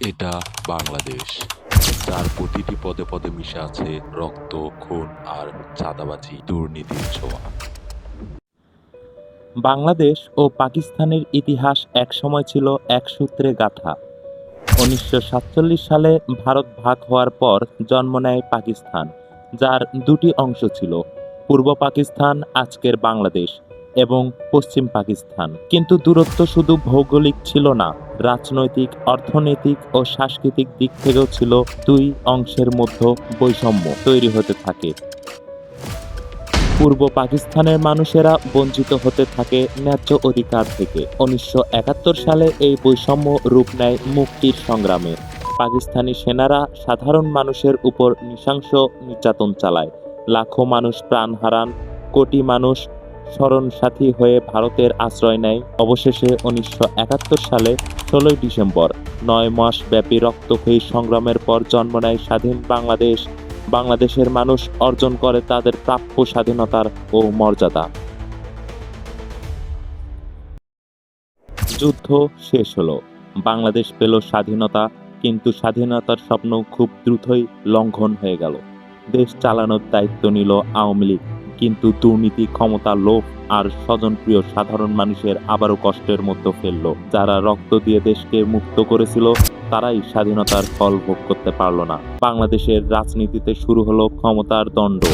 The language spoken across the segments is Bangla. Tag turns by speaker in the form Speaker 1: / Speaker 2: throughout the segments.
Speaker 1: এটা বাংলাদেশ। যার প্রতিটি পদে পদে মিশে আছে রক্ত, খুন আর চাঁদাবাজি, দুর্নীতির ছোঁয়া।
Speaker 2: বাংলাদেশ ও পাকিস্তানের ইতিহাস একসময় ছিল এক সূত্রে গাঁথা। উনিশশো সালে ভারত ভাগ হওয়ার পর জন্ম নেয় পাকিস্তান, যার দুটি অংশ ছিল, পূর্ব পাকিস্তান, আজকের বাংলাদেশ এবং পশ্চিম পাকিস্তান। কিন্তু দূরত্ব শুধু ভৌগোলিক ছিল না রাজনৈতিক, অর্থনৈতিক ও সাংস্কৃতিক দিক থেকেও ছিল দুই অংশের মধ্যে বৈষম্য তৈরি হতে থাকে। পূর্ব পাকিস্তানের মানুষেরা বঞ্চিত হতে থাকে ন্যায্য অধিকার থেকে। উনিশশো একাত্তর সালে এই বৈষম্য রূপ নেয় মুক্তির সংগ্রামে। পাকিস্তানি সেনারা সাধারণ মানুষের উপর নৃশংস নির্যাতন চালায়। লাখো মানুষ প্রাণ হারান, কোটি মানুষ শরণসাথী হয়ে ভারতের আশ্রয় নেয়। অবশেষে উনিশশো একাত্তর সালে ষোলোই ডিসেম্বর, নয় মাস ব্যাপী রক্তক্ষয়ী সংগ্রামের পর জন্ম নেয় স্বাধীন বাংলাদেশ। বাংলাদেশের মানুষ অর্জন করে তাদের প্রাপ্য স্বাধীনতার ও মর্যাদা। যুদ্ধ শেষ হলো। বাংলাদেশ পেল স্বাধীনতা, কিন্তু স্বাধীনতার স্বপ্ন খুব দ্রুতই লঙ্ঘন হয়ে গেল। দেশ চালানোর দায়িত্ব নিল আওয়ামী লীগ। কিন্তু দুর্নীতি, ক্ষমতা, লোভ আর স্বজনপ্রিয় সাধারণ মানুষের আবারও কষ্টের মধ্যে ফেলল। যারা রক্ত দিয়ে দেশকে মুক্ত করেছিল, তারাই স্বাধীনতার ফল ভোগ করতে পারল না। বাংলাদেশের রাজনীতিতে শুরু হলো ক্ষমতার দণ্ড।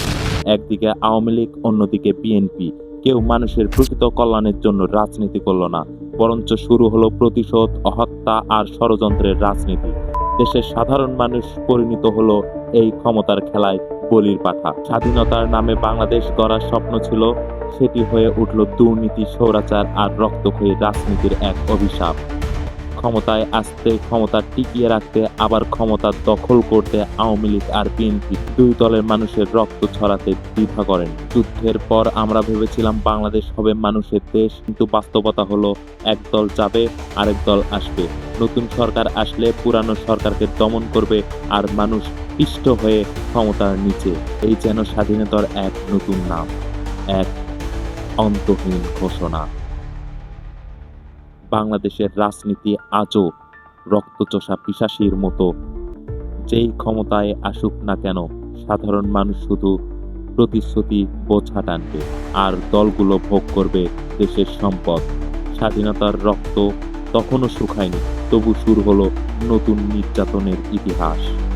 Speaker 2: একদিকে আওয়ামী লীগ, অন্যদিকে বিএনপি। কেউ মানুষের প্রকৃত কল্যাণের জন্য রাজনীতি করল না, বরঞ্চ শুরু হলো প্রতিশোধ হত্যা আর ষড়যন্ত্রের রাজনীতি। দেশের সাধারণ মানুষ পরিণত হলো এই ক্ষমতার খেলায়। বলির পাঠা। স্বাধীনতার নামে বাংলাদেশ গড়ার স্বপ্ন ছিল, সেটি হয়ে উঠল দুর্নীতি সৌরাচার আর রক্তক্ষয়ী রাজনীতির এক অভিশাপ। ক্ষমতায় আসতে, ক্ষমতা টিকিয়ে রাখতে, আবার ক্ষমতা দখল করতে আওয়ামী লীগ আর বিএনপি দুই দলের মানুষের রক্ত ছড়াতে দ্বিধা করেন। যুদ্ধের পর আমরা ভেবেছিলাম বাংলাদেশ হবে মানুষের দেশ, কিন্তু বাস্তবতা হলো, এক দল যাবে, আরেক দল আসবে। নতুন সরকার আসলে পুরানো সরকারকে দমন করবে আর মানুষ পিষ্ট হয়ে ক্ষমতার নিচে। এই যেন স্বাধীনতার এক নতুন নাম, এক অন্তহীন ঘোষণা। বাংলাদেশের রাজনীতি আজও রক্তচোষা পিশাসির মতো। যেই ক্ষমতায় আসুক না কেন, সাধারণ মানুষ শুধু প্রতিশ্রুতি বোঝা টানবে আর দলগুলো ভোগ করবে দেশের সম্পদ। স্বাধীনতার রক্ত তখনও শুকায়নি। তবু শুরু হলো নতুন নির্যাতনের ইতিহাস।